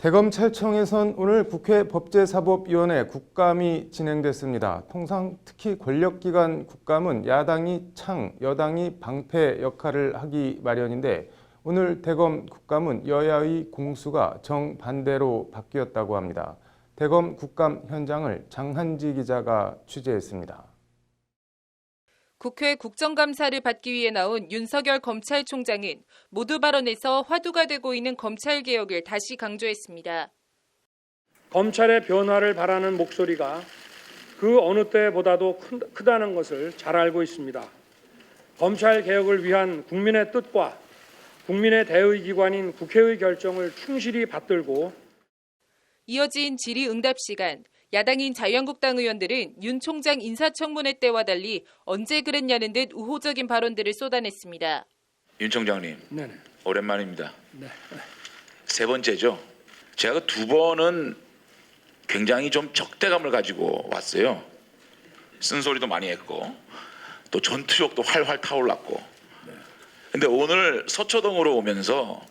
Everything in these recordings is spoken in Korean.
대검찰청에선 오늘 국회 법제사법위원회 국감이 진행됐습니다. 통상 특히 권력기관 국감은 야당이 창, 여당이 방패 역할을 하기 마련인데 오늘 대검 국감은 여야의 공수가 정반대로 바뀌었다고 합니다. 대검 국감 현장을 장한지 기자가 취재했습니다. 국회 국정감사를 받기 위해 나온 윤석열 검찰총장은 모두 발언에서 화두가 되고 있는 검찰 개혁을 다시 강조했습니다. 검찰의 변화를 바라는 목소리가 그 어느 때보다도 큰- 크다는 것을 잘 알고 있습니다. 검찰 개혁을 위한 국민의 뜻과 국민의 대의 기관인 국회의 결정을 충실히 받들고 이어진 질의응답 시간, 야당인 자유한국당 의원들은 윤 총장 인사청문회 때와 달리 언제 그랬냐는 듯 우호적인 발언들을 쏟아냈습니다. 윤 총장님 네네. 오랜만입니다. 네. 세 번째죠. 제가 그두 번은 굉장히 좀 적대감을 가지고 왔어요. 쓴소리도 많이 했고 또 전투력도 활활 타올랐고. 근데 오늘 서초동으로 오면서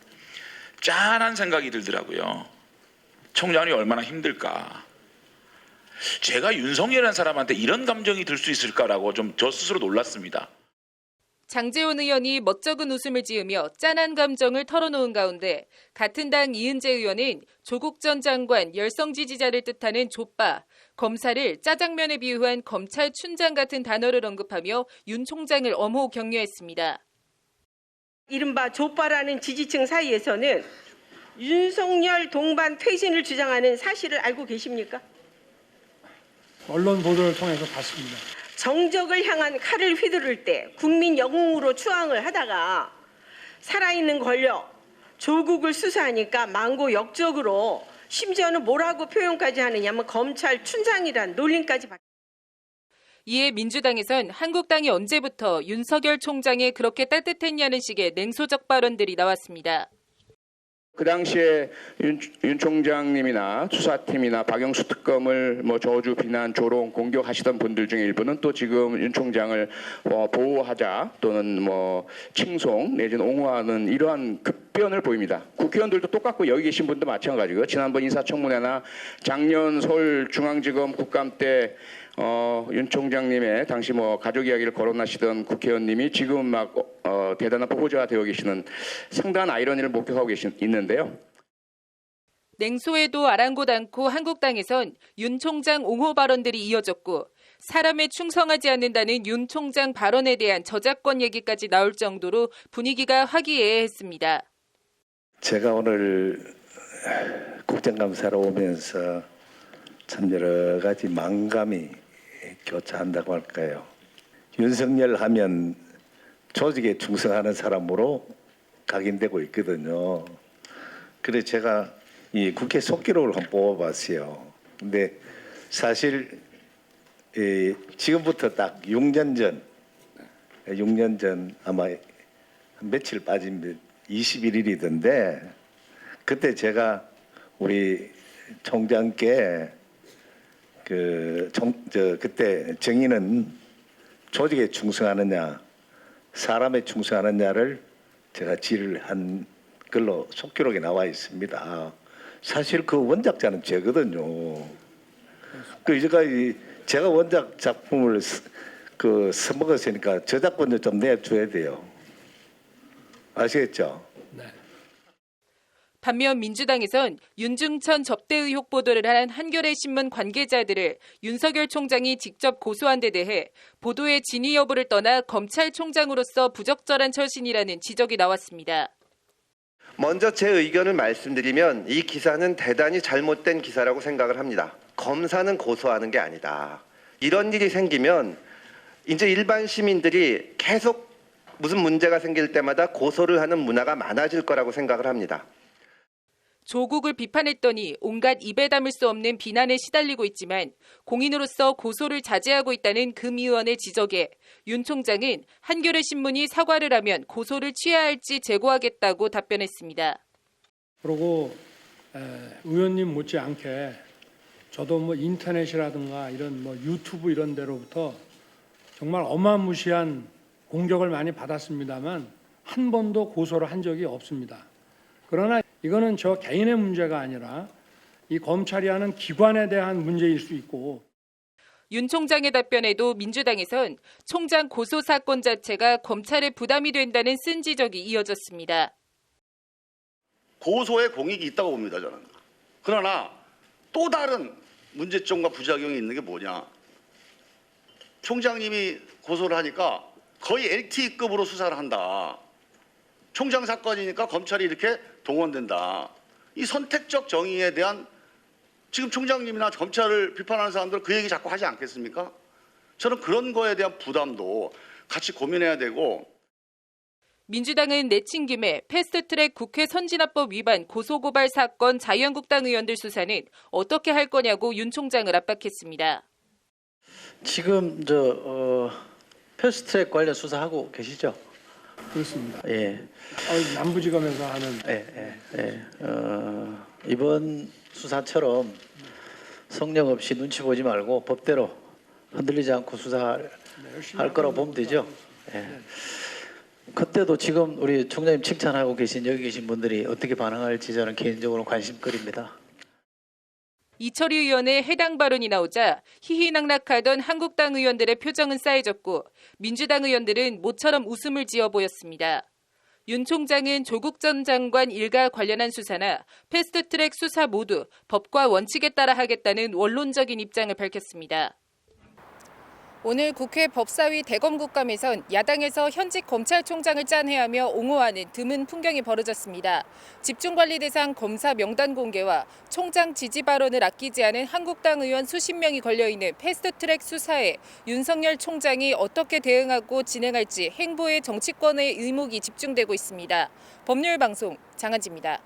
짠한 생각이 들더라고요. 총장이 얼마나 힘들까. 제가 윤석열이라는 사람한테 이런 감정이 들 수 있을까라고 좀 저 스스로 놀랐습니다. 장재원 의원이 멋쩍은 웃음을 지으며 짠한 감정을 털어놓은 가운데 같은 당 이은재 의원은 조국 전 장관 열성 지지자를 뜻하는 족바, 검사를 짜장면에 비유한 검찰 춘장 같은 단어를 언급하며 윤 총장을 엄호 격려했습니다. 이른바 조빠라는 지지층 사이에서는 윤석열 동반 퇴진을 주장하는 사실을 알고 계십니까? 언론 보도를 통해서 봤습니다. 정적을 향한 칼을 휘두를 때 국민 영웅으로 추앙을 하다가 살아있는 권력 조국을 수사하니까 망고 역적으로 심지어는 뭐라고 표현까지 하느냐면 검찰 춘장이란 놀림까지 받. 이에 민주당에선 한국당이 언제부터 윤석열 총장에 그렇게 따뜻했냐는 식의 냉소적 발언들이 나왔습니다. 그 당시에 윤, 윤 총장님이나 수사팀이나 박영수 특검을 뭐 저주 비난 조롱 공격하시던 분들 중에 일부는 또 지금 윤 총장을 어, 보호하자 또는 뭐 칭송 내지는 옹호하는 이러한 급변을 보입니다. 국회의원들도 똑같고 여기 계신 분도 마찬가지고요. 지난번 인사청문회나 작년 서울중앙지검 국감 때 어, 윤 총장님의 당시 뭐 가족 이야기를 거론하시던 국회의원님이 지금 막 어, 대단한 보호자가 되어 계시는 상당한 아이러니를 목격하고 계신 있는데요. 냉소에도 아랑곳 않고 한국당에선 윤 총장 옹호 발언들이 이어졌고 사람에 충성하지 않는다는 윤 총장 발언에 대한 저작권 얘기까지 나올 정도로 분위기가 화기애애했습니다. 제가 오늘 국정감사로 오면서 참 여러 가지 망감이 교차한다고 할까요? 윤석열 하면 조직에 충성하는 사람으로 각인되고 있거든요. 그래서 제가 이 국회 속기록을 한번 뽑아봤어요. 근데 사실 이 지금부터 딱 6년 전, 6년 전 아마 한 며칠 빠진 21일이던데 그때 제가 우리 총장께 그 총 저 그때 정의는 조직에 충성하느냐 사람에 충성하느냐를 제가 질을 한 걸로 속기록에 나와 있습니다. 사실 그 원작자는 제거든요. 그 이제까지 제가 원작 작품을 스- 그 써먹었으니까 저작권도 좀 내줘야 돼요. 아시겠죠? 반면 민주당에선 윤중천 접대 의혹 보도를 한 한겨레 신문 관계자들을 윤석열 총장이 직접 고소한 데 대해 보도의 진위 여부를 떠나 검찰총장으로서 부적절한 처신이라는 지적이 나왔습니다. 먼저 제 의견을 말씀드리면 이 기사는 대단히 잘못된 기사라고 생각을 합니다. 검사는 고소하는 게 아니다. 이런 일이 생기면 이제 일반 시민들이 계속 무슨 문제가 생길 때마다 고소를 하는 문화가 많아질 거라고 생각을 합니다. 조국을 비판했더니 온갖 입에 담을 수 없는 비난에 시달리고 있지만 공인으로서 고소를 자제하고 있다는 금 의원의 지적에 윤 총장은 한겨레 신문이 사과를 하면 고소를 취해야 할지 재고하겠다고 답변했습니다. 그리고 에, 의원님 못지않게 저도 뭐 인터넷이라든가 이런 뭐 유튜브 이런 데로부터 정말 어마무시한 공격을 많이 받았습니다만 한 번도 고소를 한 적이 없습니다. 그러나 이거는 저 개인의 문제가 아니라 이 검찰이 하는 기관에 대한 문제일 수 있고 윤 총장의 답변에도 민주당에선 총장 고소 사건 자체가 검찰에 부담이 된다는 쓴 지적이 이어졌습니다. 고소에 공익이 있다고 봅니다 저는. 그러나 또 다른 문제점과 부작용이 있는 게 뭐냐? 총장님이 고소를 하니까 거의 LTE급으로 수사를 한다. 총장 사건이니까 검찰이 이렇게 동원된다. 이 선택적 정의에 대한 지금 총장님이나 검찰을 비판하는 사람들 그 얘기 자꾸 하지 않겠습니까? 저는 그런 거에 대한 부담도 같이 고민해야 되고 민주당은 내친 김에 패스트트랙 국회 선진화법 위반 고소고발 사건 자유한국당 의원들 수사는 어떻게 할 거냐고 윤 총장을 압박했습니다. 지금 저 어, 패스트트랙 관련 수사하고 계시죠? 그렇습니다. 예, 어, 남부지검에서 하는 예, 예, 예. 어, 이번 수사처럼 성령 없이 눈치 보지 말고 법대로 흔들리지 않고 수사할 할 거라고 보면 되죠. 예. 그때도 지금 우리 총장님 칭찬하고 계신 여기 계신 분들이 어떻게 반응할지 저는 개인적으로 관심거리입니다. 이철희 의원의 해당 발언이 나오자 희희낙낙하던 한국당 의원들의 표정은 싸해졌고 민주당 의원들은 모처럼 웃음을 지어 보였습니다. 윤 총장은 조국 전 장관 일가 관련한 수사나 패스트트랙 수사 모두 법과 원칙에 따라 하겠다는 원론적인 입장을 밝혔습니다. 오늘 국회 법사위 대검국감에선 야당에서 현직 검찰총장을 짠해하며 옹호하는 드문 풍경이 벌어졌습니다. 집중관리 대상 검사 명단 공개와 총장 지지 발언을 아끼지 않은 한국당 의원 수십 명이 걸려있는 패스트트랙 수사에 윤석열 총장이 어떻게 대응하고 진행할지 행보의 정치권의 의목이 집중되고 있습니다. 법률방송 장한지입니다.